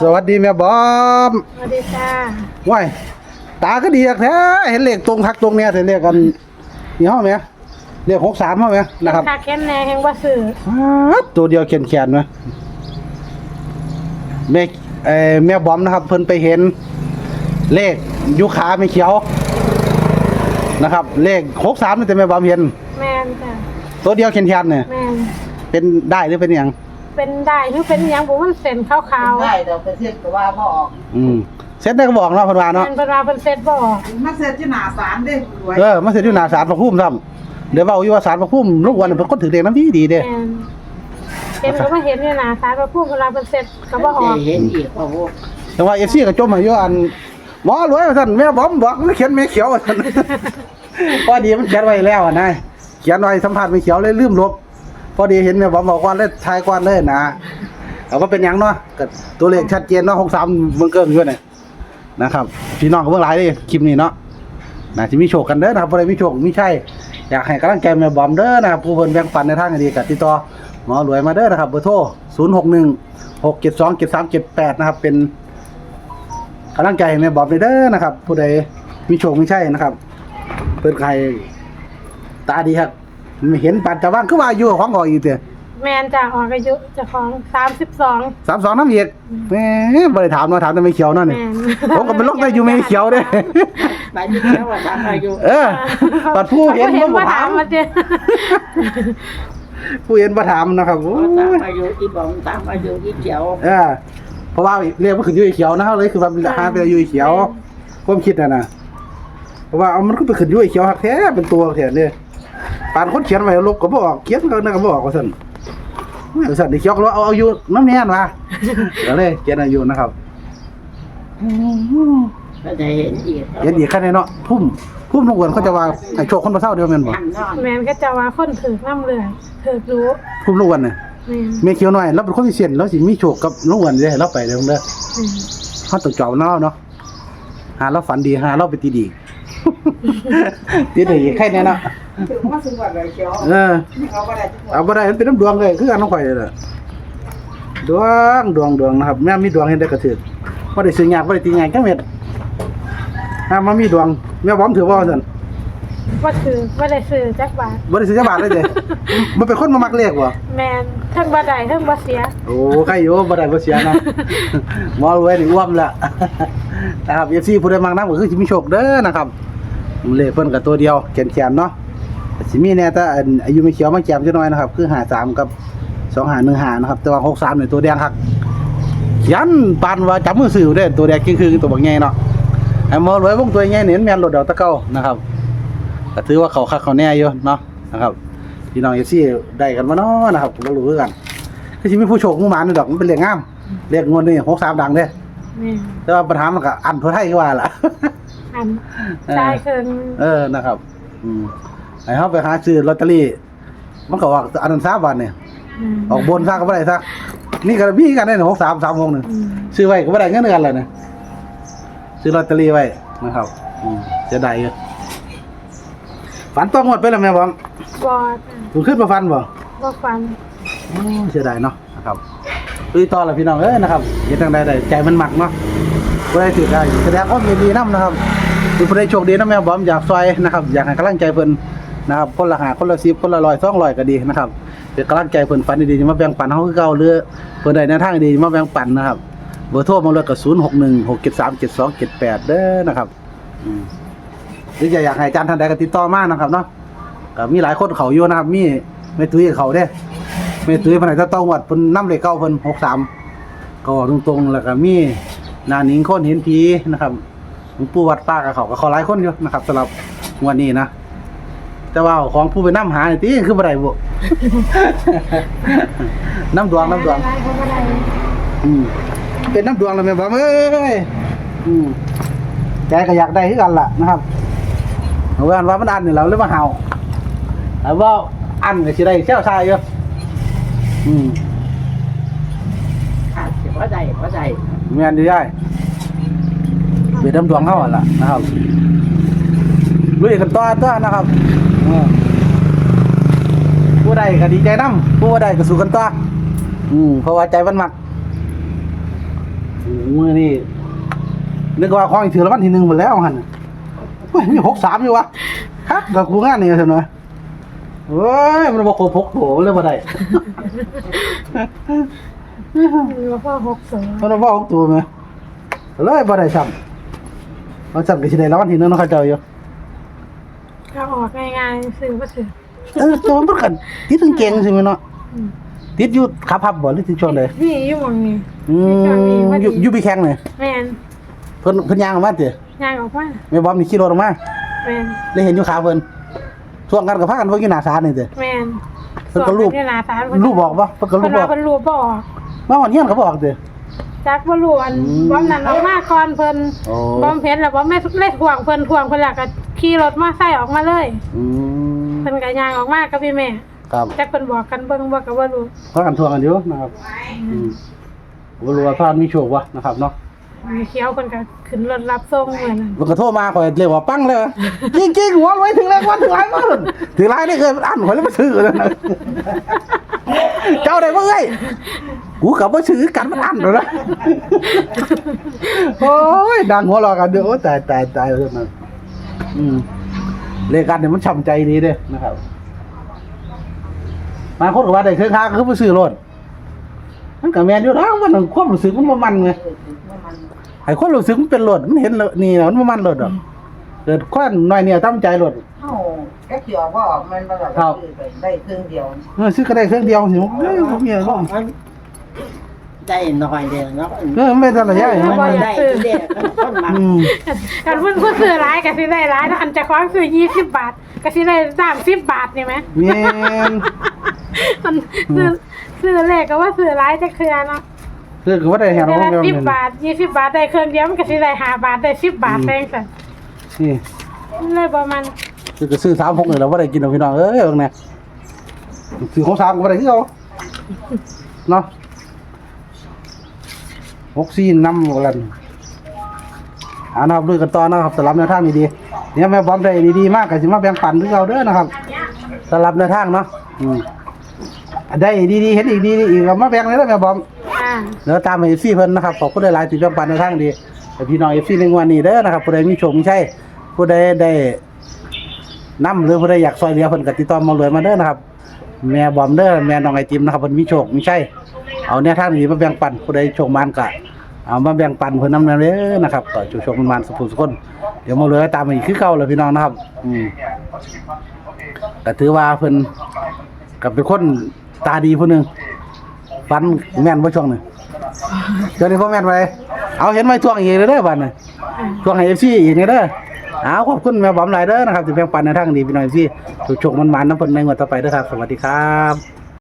สวัสดีแม่บอมสวัสดีจ้าว้ายตาก็ดีอะแท้เห็นเลขตรงทักตรงเนี้ยแต่เลขกันนี่ห้อไหมเลขหกสามห้อไหมนะครับคาแค้นแน่แห่งว่าสื่อป๊าดตัวเดียวเขียนเขียนๆไหมแม่เอ่อแม่บอมนะครับ เพิ่นไปเห็น เลขยุขาไม่เขียวนะครับ เลขหกสามนี่แต่แม่บอมเห็นแมนจ้ะตัวเดียวเขียนเขียนๆเนี่ยแมนเป็นได้หรือเป็นหยัง เป็นได้หรือเป็นหยังผมมันเส้นขาวได้แต่เป็นเส้นก็ว่าบ่ออกอืมเซ็ตได้ก็บอกเนาะเพิ่นว่าๆเนาะมันเป็นว่าเป็นเซตบ่ออกมาเสร็จที่หนาสารเด้รวยเออมันเสร็จอยู่หน้าศาลพระภูมิซ้ำเดี๋ยวเว้าอยู่ว่าศาลพระภูมิลูกวันเพิ่นคนถือเลขน้ำดีดีเด้แมนเห็นก็ว่าเห็นอยู่นะสารพระพุ่มเวลาเป็นเซตก็บ่ออกเห็นอีกโอ้โหแต่ว่า FC ก็จมให้อยู่อันหมอรวยว่าซั่นแม่บอมบอกมันเขียนแม่เขียวว่าซั่นพอดีมันเขียนไว้แล้วอะนะเขียนไว้สัมภาษณ์แม่เขียวเลยลืมลบ พอดีเห็นแม่บอมบอกว่าเลยทายก่อนเลยนะเอาว่าเป็นยังเนาะก็ตัวเลขชัดเจนเนาะ63เบิ่งเกินอยู่เนี่ยนะครับพี่น้องก็เบิ่งหลายเด้คลิปนี้เนาะน่าจะมีโชคกันเด้อนะครับบ่ได้มีโชคมีชัยอยากให้กำลังใจแม่บอมเด้อนะครับผู้เพิ่นแบ่งปันในทางดีก็ติดต่อหมอรวยมาเด้อนะครับเบอร์โทร061 672 7378นะครับเป็นกำลังใจแม่บอมเด้อนะครับ ผู้ใดมีโชคมีชัยนะครับเพิ่นใครตาดีครับ เห็นปันจะว่างคือว่าอยู่ของออกอีกเด้อแมนจ้ะออกอายุเจะของ32 32น้ำอีกแหมบ่ได้ถามเนาะถามแต่ไม่เขียวเนาะแมนี่นผมก็เป็นโรคได้อยู่ไม่เขียวเด้อไปอยู่แล้วว่าตามอายุเออปัดผู้เห็นเห็นบ่ว่าถาถามมมาเจ้ผู้เห็นบ่ถามนะครับโอ้ตามยอายุอีบอมตามอายุอีเขียวเออเพราะว่าเรียกว่าขึ้นอยูไอเขียวนะเขาเลยคือว่าหาเป็นอยูไอเขียวความคิดน่ะนะเพราะว่าเอามันก็ไปขึ้นอยูไอเขียวหักแท้เป็นตัวแท้เนี่ยปานคนเขียนไว้ลบก็บ่ออกเขียนก็นั่นก็บ่ออกว่าซั่นว่าซั่นไอ้เขียวก็เอาเอาอยู่น้ำแน่นว่ะก็เลยเขียนอายุนะครับก็จะเห็นอีกเขียนอีกคันเนาะพุ่มพุ่มลงวนเขาจะว่าให้โชคคนบ่เศร้าเดียวแม่นบ่นั่งนอนแมนก็จะว่าคนถือน้ำเลือดถือรู้พุ่มลงวนน่ะแมนแม่เขียวน้อยแล้วเป็นคนที่เสียนแล้วสิมีโชคกับลงวนเด้เราไปเด้อเด้อแม่นเขาต้องจอบเนาะเนาะหาเราฝันดีหาเราไปตีดีตีดีแค่นี้เนาะ ถึงว่าสุวรรณเขียวเออเขาก็ได้ทุกคนเอาบ่ได้มันเป็นน้ำดวงเลยคือกันน้องข่อยเลยล่ะดวงดวงดวงนะครับแม่มีดวงเห็นได้กระถือบ่ได้ซื้อยากบ่ได้ตีง่ายจังเม็ดถ้ามันมีดวงแม่บอมถือว่าซั่นว่าถือว่าได้ซื้อจักบาทบ่ได้ซื้อจักบาทเลยเด้มันเป็นคนมามักเลขบ่แมนเทั้งบ่ได้เทั้งบ่เสีย โอ้ใครอยู่บ่ได้บ่เสียนะหมอรวยนี่อ้วมละนะครับ FC ผู้ใดมักนำก็คือสิมีโชคเด้อนะครับเลขเพิ่นก็ตัวเดียวแขนๆเนาะ สิมีแน่แต่อันอายุไม่เขียวมาแจมจักหน่อยนะครับ คือ53กับ2515นะครับ แต่ว่า63นี่ตัวแดงคักยันปานว่าจับมือซื้อเด้อตัวแดงคือๆตัวบักใหญ่เนาะไอ้หมอรวยวงตัวใหญ่นี่แม่นรถดอกตะเก้านะครับก็ถือว่าเขาคักเขาแน่อยู่เนาะนะครับพี่น้อง FC ได้กันบ่เนาะนะครับก็บ่รู้คือกันคือสิมีผู้โชคผู้หมานนี่ดอกมันเป็นเรื่องงามเรียกงวดนี่หกสามดังเด้แม่นแต่ว่าปัญหามันก็อันทั่วไทยคือว่าล่ะอันใช่คืนเออนะครับ อืม ให้เฮาไปหาซื้อลอตเตอรี่ มันก็ออกอันนั้น3วันเนี่ยอืมออกบนซะก็บ่ได้ซะนี่ก็มีกันได้หกสามสามหกหนึ่งอืมซื้อไว้ก็บ่ได้เงินเดือนเลยนะซื้อลอตเตอรี่ไว้นะครับอืมจะได้อยู่ฝันต้องหมดไปแล้วแม่บอมบอดคุณขึ้นมาฟันบ่บ่ฟันโอ้เสียดายเนาะนะครับลุยต่อละพี่น้องเอ้ยนะครับเฮ็ดจังไดได้ใจมันหมักเนาะบ่ได้ถือได้แสดงความยินดีนํนะครับคือผู้ใดโชคดีนะแม่บอมอยากซอยนะครับ อยากให้กำลังใจเพิ่น นะครับคนละหาคนละ10คนละ100 200ก็ดีนะครับเป็นกำลังใจเพิ่นฝันดีๆมาแบ่งปันเฮาคือเก่าหรือเพิ่นได้แนวทางดีมาแบ่งปันนะครับเบอร์โทรมาเลยก็0616737278เด้อนะครับอืมหรือจะอยากให้อาจารย์ท่านใดก็ติดต่อมานะครับเนาะก็มีหลายคนเขาอยู่นะครับ มีแม่ตุ้ยเขาเด้เมตุยเพิ่นให้ตะต้องวัดเพิ่นนำเหลขเก้าเพิ่น63ก็ตรงๆแล้วก็มีนาหนิงคนเห็นผีนะครับหลวงปู่วัดป้ากับเขาก็เขาหลายคนอยู่นะครับสำหรับวันนี้นะ แต่ว่าของผู้ไปนำหานี่ติคือบ่ได้บ่น้ำดวงน้ำดวง ได้เขาบ่ได้อืมเป็นน้ำดวงแล้วแม่บ่เอ้ยอืมใจก็อยากได้คือกันล่ะนะครับเอาไว้อันว่ามันอันนี่เราเลยมาเห่าเอาว่าอันก็สิได้เซลชายอยู่อืมขาดเสียว่าได้ว่าได้แม่นดีได้เป็นน้ำดวงเฮาหั่นล่ะนะครับลุยกันต่อตัวนะครับเออ ผู้ใดก็ดีใจนํผู้บ่ใดก็สู้กันต่ออืมเพราะว่าใจมันมักมือนี่นึกว่าของอีกถือแล้ววันที่หนึ่งหมดแล้วหันเฮ้ยมีหกสามอยู่วะครับกับกูงานนี่เถอะหน่อยเฮ้ยมันบอกโคพกโถเลยบ่ได้หรือว่าพ่อหกสองมันบอกหกตัวไหมเลยบ่ได้ซ้ำเอาซ้ำก็สิได้แล้ววันที่หนึ่งเนาะเขาเจ้าอยู่ ก็ออกง่ายๆซื้อมาซื้อเออตัวมันกันติดถึงเก่งสิแม่เนาะอืมติดอยู่ขาพับบ่หรือติดช่วงใดนี่อยู่หมองนี้ อืมอยู่อยู่พี่แข้งเลยแม่นเพิ่นเพิ่นย่างออกมาติย่างออกมาแม่บอมนี่ขี่รถออกมาแม่นได้เห็นอยู่ขาเพิ่นช่วงกันกับพากันเพิ่นอยู่หน้าศาลนี่ติ แม่นเพิ่นก็รูปส่วนที่หนาตาเพิ่นรูปบอกบ่เพิ่นก็รูเพิ่ปนบอว่ากเพิ่นรูปบ่ออกมาหอนเฮียนก็บอกติ จักบ่รู้อันอืมบ่อมนั่นออกมาก่อนเพิ่นโอ้ บ่อมเพชรแล้วบ่อมแม่เล่ห่วงเพิ่นห่วงเพิ่นแล้วก็ ขี่รถมาใส่ออกมาเลยอืมเพิ่นก็ย่างออกมากับพี่แม่ครับจักเพิ่นบอกกันเบิ่งบ่ก็บ่รู้พากันทวงกันอยู่นะครับอืมบ่รู้ว่าพามีโชคบ่นะครับเนาะมีเขียวเพิ่นก็ขึ้นรถรับส่งเหมือนนั้นมันก็โทรมาข่อยเรียกว่าปังเลยว่ะจริงๆหัวรวยถึงแรงวันถึงหลายมื้อถึงหลายนี่เคยอ่านข่อยแล้วมาซื้อเลยนะเจ้าได้บ่เอ้ยกูกับบ่ซื้อกันมันอันแล้วนะโอ้ยดังหัวเราะกันเด้อโอ้ยตายตายตายเลยนะ อืมเลขกันเนี่ยมันช่ำใจดีเด้นะครับบางคนก็ว่าได้เครื่องค้าก็คือบ่ซื้อรถมันก็แม่นอยู่แล้วมันความรู้สึกมันบ่มันไงไอ้ความรู้สึกมันเป็นรถมันเห็นแล้วนี่แล้วมันบ่มันรถดอกเกิดความน้อยเนี่ยตั้งใจรถเอ้าแค่เขียวก็ออกมันมาแบบครับได้ครึ่งเดียว เออซื้อก็ได้เครื่องเดียวสิเอ้ยผมเนี่ยก็มัน ได้น้อยเดียวเนาะเออมันไม่ทันระยะมันเห็นไหมได้เด็กคนมาอืมกันเพิ่นเพิ่นซื้อหลายก็สิได้หลายนะอันจะของซื้อ20บาทก็สิได้30บาทนี่แหมแม่นมันซื้อซื้อเลขก็ว่าซื้อหลายจักเทื่อเนาะคือก็ว่าได้แหงเดืเราอนก็ละไม่สิบบาทยี่สิบบาทได้เครื่องเดียวมันก็สิได้ห้าบาทได้สิบบาทแพงสันนี่เลยประมาณคือก็ซื้อสามหกเลยเราว่าได้กินเอาพี่น้องเอ้ยเอาเนี่ยซื้อของสามก็บ่ได้คือเอาเนาะ หกสี่นำกันเอานะครับด้วยกันต่อนะครับสำหรับแนวทางดีๆเนี่ยแม่บอมได้ดีๆมากก็สิมาแบ่งปันคือเราเด้อนะครับสำหรับแนวทางเนาะอืมได้ดีๆเห็นอีกดีๆอีกก็มาแบ่งเลยเด้อแม่บอมอ่าแล้วตามเอฟซีเพิ่นนะครับขอบคุณหลายๆที่แบ่งปันในทางดีแต่พี่น้องเอฟซีในงวันนี้เด้อนะครับผู้ใดมีโชคมีชัยผู้ใดได้นํหรือผู้ใดอยากซอยเหลือเพิ่นก็ติดต่อมารวยมาเด้อนะครับแม่บอมเด้อแม่น้องไอติมนะครับเพิ่นมีโชคมีชัยเอาแนวทางนี้มาแบ่งปันผู้ใดโชคมันก็ เอามาแบ่งปันเพิ่อนนำเด้อนะครับก็โชคๆมันสุขสุขคน เดี๋ยวมารวยตามมาอีกคือเก่าเลยพี่น้องนะครับ อืมก็ถือว่าเพิ่อนก็เป็นคนตาดีผู้หนึงฟันแม่นบ่ช่วงหนึงเดี๋ยวนี้พ่อแม่นไปเอาเห็นไหมทวงอีกเลยเด้อบัดน่ะทวงให้ FC อีกเลยเด้อเอาขอบคุณแม่บอมหลายเด้อนะครับที่แบ่งปันในทางดีพี่น้อง FC ถูกโชคมันๆน้ำเพิ่นในงวดต่อไปเด้อครับ สวัสดีครับ